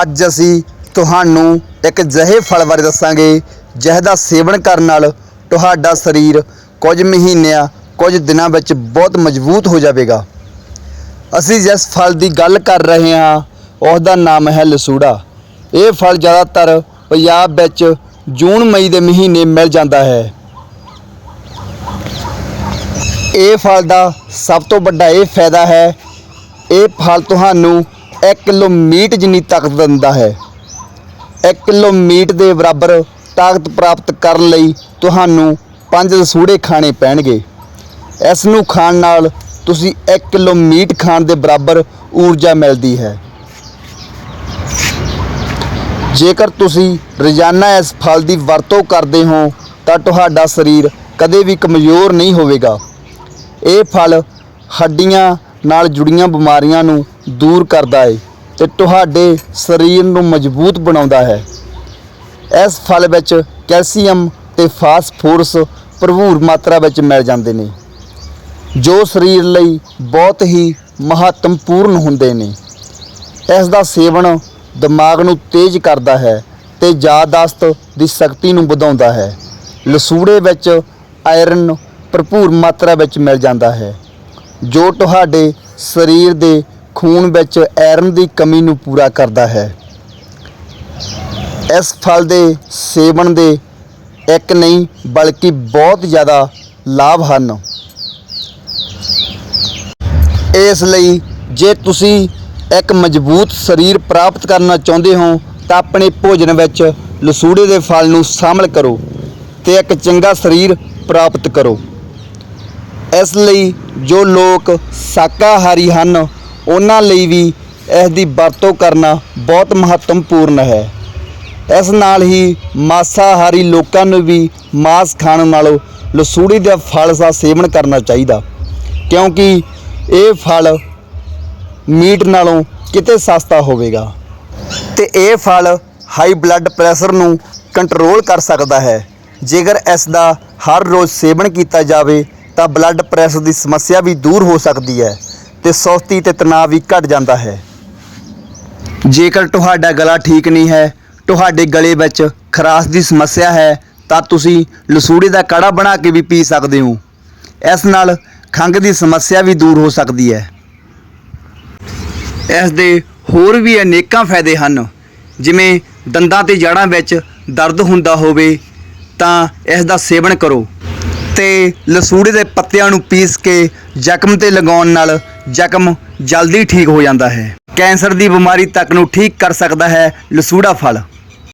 ਅੱਜ ਅਸੀਂ ਤੁਹਾਨੂੰ ਇੱਕ ਅਜਿਹੇ ਫਲ ਬਾਰੇ ਦੱਸਾਂਗੇ ਜਿਸ ਦਾ ਸੇਵਨ ਕਰਨ ਨਾਲ ਤੁਹਾਡਾ ਸਰੀਰ ਕੁਝ ਮਹੀਨਿਆਂ, ਕੁਝ ਦਿਨਾਂ ਵਿੱਚ ਬਹੁਤ ਮਜ਼ਬੂਤ ਹੋ ਜਾਵੇਗਾ। ਅਸੀਂ ਜਿਸ ਫਲ ਦੀ ਗੱਲ ਕਰ ਰਹੇ ਹਾਂ ਉਸ ਦਾ ਨਾਮ ਹੈ ਲਸੂੜਾ। ਇਹ ਫਲ ਜ਼ਿਆਦਾਤਰ ਪੰਜਾਬ ਵਿੱਚ ਜੂਨ, ਮਈ ਦੇ ਮਹੀਨੇ ਮਿਲ ਜਾਂਦਾ ਹੈ। ਇਹ ਫਲ ਦਾ ਸਭ ਤੋਂ ਵੱਡਾ ਇਹ ਫਾਇਦਾ ਹੈ, ਇਹ ਫਲ ਤੁਹਾਨੂੰ 1 ਕਿਲੋ ਮੀਟ ਜਿੰਨੀ ਤਾਕਤ ਦਿੰਦਾ ਹੈ। 1 ਕਿਲੋ ਮੀਟ ਦੇ ਬਰਾਬਰ ਤਾਕਤ ਪ੍ਰਾਪਤ ਕਰਨ ਲਈ ਤੁਹਾਨੂੰ ਪੰਜ ਰਸੂੜੇ ਖਾਣੇ ਪੈਣਗੇ। ਇਸ ਨੂੰ ਖਾਣ ਨਾਲ ਤੁਸੀਂ 1 ਕਿਲੋ ਮੀਟ ਖਾਣ ਦੇ ਬਰਾਬਰ ਊਰਜਾ ਮਿਲਦੀ ਹੈ। ਜੇਕਰ ਤੁਸੀਂ ਰੋਜ਼ਾਨਾ ਇਸ ਫਲ ਦੀ ਵਰਤੋਂ ਕਰਦੇ ਹੋ, ਤਾਂ ਤੁਹਾਡਾ ਸਰੀਰ ਕਦੇ ਵੀ ਕਮਜ਼ੋਰ ਨਹੀਂ ਹੋਵੇਗਾ। ਇਹ ਫਲ ਹੱਡੀਆਂ ਨਾਲ ਜੁੜੀਆਂ ਬਿਮਾਰੀਆਂ ਨੂੰ ਦੂਰ ਕਰਦਾ ਹੈ ਤੇ ਤੁਹਾਡੇ ਸਰੀਰ ਨੂੰ ਮਜ਼ਬੂਤ ਬਣਾਉਂਦਾ ਹੈ। ਇਸ ਫਲ ਵਿੱਚ ਕੈਲਸ਼ੀਅਮ ਤੇ ਫਾਸਫੋਰਸ ਭਰਪੂਰ ਮਾਤਰਾ ਵਿੱਚ ਮਿਲ ਜਾਂਦੇ ਨੇ, ਜੋ ਸਰੀਰ ਲਈ ਬਹੁਤ ਹੀ ਮਹੱਤਵਪੂਰਨ ਹੁੰਦੇ ਨੇ। ਇਸ ਦਾ ਸੇਵਨ ਦਿਮਾਗ ਨੂੰ ਤੇਜ਼ ਕਰਦਾ ਹੈ ਤੇ ਯਾਦਾਸ਼ਤ ਦੀ ਸ਼ਕਤੀ ਨੂੰ ਵਧਾਉਂਦਾ ਹੈ। ਲਸੂੜੇ ਵਿੱਚ ਆਇਰਨ ਭਰਪੂਰ ਮਾਤਰਾ ਵਿੱਚ ਮਿਲ ਜਾਂਦਾ ਹੈ, ਜੋ ਤੁਹਾਡੇ ਸਰੀਰ ਦੇ ਖੂਨ ਵਿੱਚ ਆਇਰਨ ਦੀ ਕਮੀ ਨੂੰ ਪੂਰਾ ਕਰਦਾ ਹੈ। ਇਸ ਫਲ ਦੇ ਸੇਵਨ ਦੇ ਇੱਕ ਨਹੀਂ ਬਲਕਿ ਬਹੁਤ ਜ਼ਿਆਦਾ ਲਾਭ ਹਨ। ਇਸ ਲਈ ਜੇ ਤੁਸੀਂ ਇੱਕ ਮਜ਼ਬੂਤ ਸਰੀਰ ਪ੍ਰਾਪਤ ਕਰਨਾ ਚਾਹੁੰਦੇ ਹੋ, ਤਾਂ ਆਪਣੇ ਭੋਜਨ ਵਿੱਚ ਲਸੂੜੇ ਦੇ ਫਲ ਨੂੰ ਸ਼ਾਮਲ ਕਰੋ ਤੇ ਇੱਕ ਚੰਗਾ ਸਰੀਰ ਪ੍ਰਾਪਤ ਕਰੋ। ਇਸ ਲਈ ਜੋ ਲੋਕ ਸ਼ਾਕਾਹਾਰੀ ਹਨ, ਉਹਨਾਂ ਲਈ ਵੀ ਇਸ ਦੀ ਵਰਤੋਂ ਕਰਨਾ ਬਹੁਤ ਮਹੱਤਵਪੂਰਨ ਹੈ। ਇਸ ਨਾਲ ਹੀ ਮਾਸਾਹਾਰੀ ਲੋਕਾਂ ਨੂੰ ਵੀ ਮਾਸ ਖਾਣ ਨਾਲੋਂ ਲਸੂੜੀ ਦੇ ਫਲ ਦਾ ਸੇਵਨ ਕਰਨਾ ਚਾਹੀਦਾ, ਕਿਉਂਕਿ ਇਹ ਫਲ ਮੀਟ ਨਾਲੋਂ ਕਿਤੇ ਸਸਤਾ ਹੋਵੇਗਾ। ਤੇ ਇਹ ਫਲ ਹਾਈ ਬਲੱਡ ਪ੍ਰੈਸ਼ਰ ਨੂੰ ਕੰਟਰੋਲ ਕਰ ਸਕਦਾ ਹੈ। ਜੇਕਰ ਇਸ ਦਾ ਹਰ ਰੋਜ਼ ਸੇਵਨ ਕੀਤਾ ਜਾਵੇ ਤਾਂ ਬਲੱਡ ਪ੍ਰੈਸ਼ਰ ਦੀ ਸਮੱਸਿਆ ਵੀ ਦੂਰ ਹੋ ਸਕਦੀ ਹੈ ਤੇ ਸੌਸਤੀ ਤੇ ਤਣਾਅ ਵੀ ਘਟ ਜਾਂਦਾ ਹੈ। ਜੇਕਰ ਤੁਹਾਡਾ ਗਲਾ ਠੀਕ ਨਹੀਂ ਹੈ, ਤੁਹਾਡੇ ਗਲੇ ਵਿੱਚ ਖਰਾਸ਼ ਦੀ ਸਮੱਸਿਆ ਹੈ, ਤਾਂ ਤੁਸੀਂ ਲਸੂੜੀ ਦਾ ਕਾੜਾ ਬਣਾ ਕੇ ਵੀ ਪੀ ਸਕਦੇ ਹੋ। ਇਸ ਨਾਲ ਖੰਘ ਦੀ ਸਮੱਸਿਆ ਵੀ ਦੂਰ ਹੋ ਸਕਦੀ ਹੈ। ਇਸ ਦੇ ਹੋਰ ਵੀ ਅਨੇਕਾਂ ਫਾਇਦੇ ਹਨ, ਜਿਵੇਂ ਦੰਦਾਂ ਤੇ ਜੜ੍ਹਾਂ ਵਿੱਚ ਦਰਦ ਹੁੰਦਾ ਹੋਵੇ, ਤਾਂ ਇਸ ਦਾ ਸੇਵਨ ਕਰੋ। ਤੇ ਲਸੂੜੇ ਦੇ ਪੱਤਿਆਂ ਨੂੰ ਪੀਸ ਕੇ ਜ਼ਖਮ ਤੇ ਲਗਾਉਣ ਨਾਲ ਜ਼ਖਮ ਜਲਦੀ ਠੀਕ ਹੋ ਜਾਂਦਾ ਹੈ। ਕੈਂਸਰ ਦੀ ਬਿਮਾਰੀ ਤੱਕ ਨੂੰ ਠੀਕ ਕਰ ਸਕਦਾ ਹੈ ਲਸੂੜਾ ਫਲ।